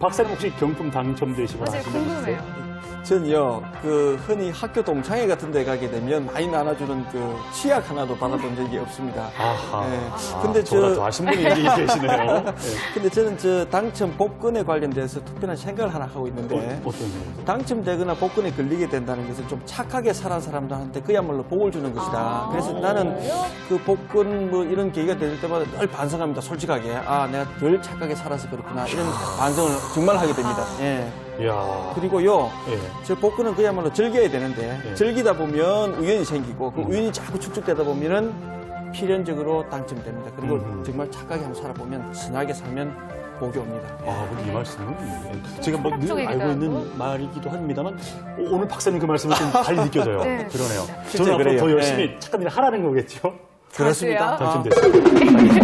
박사님 혹시 경품 당첨되시거나 맞아요. 하신 적 있으세요? 궁금해요. 전요, 그, 흔히 학교 동창회 같은 데 가게 되면 많이 나눠주는 그 치약 하나도 받아본 적이 없습니다. 아하. 네. 아, 근데 저보다 저- 더 아신 분이 계시네요. 네. 근데 저는 저 당첨 복권에 관련돼서 특별한 생각을 하나 하고 있는데, 어? 당첨되거나 복권에 걸리게 된다는 것은 좀 착하게 살아온 사람들한테 그야말로 복을 주는 것이다. 아, 그래서 나는 그 복권 뭐 이런 계기가 될 때마다 늘 반성합니다. 솔직하게. 아, 내가 덜 착하게 살아서 그렇구나. 이런 반성을 정말 하게 됩니다. 예. 이야. 그리고요, 예. 저 복권은 그야말로 즐겨야 되는데 예. 즐기다 보면 우연이 생기고 그 음. 우연이 자꾸 축적되다 보면은 필연적으로 당첨됩니다. 그리고 음. 정말 착하게 한번 살아보면 순하게 살면 복이 옵니다. 아, 근데 이 말씀은 예. 제가 뭐늘 철학적이기도 알고 있는. 말이기도 합니다만 오- 오늘 박사님 그 말씀은 좀 달리 느껴져요. 네. 그러네요. 저는 앞으로 그래요. 더 열심히 네. 착한 일 하라는 거겠죠? 그렇습니다. 당첨됐습니다.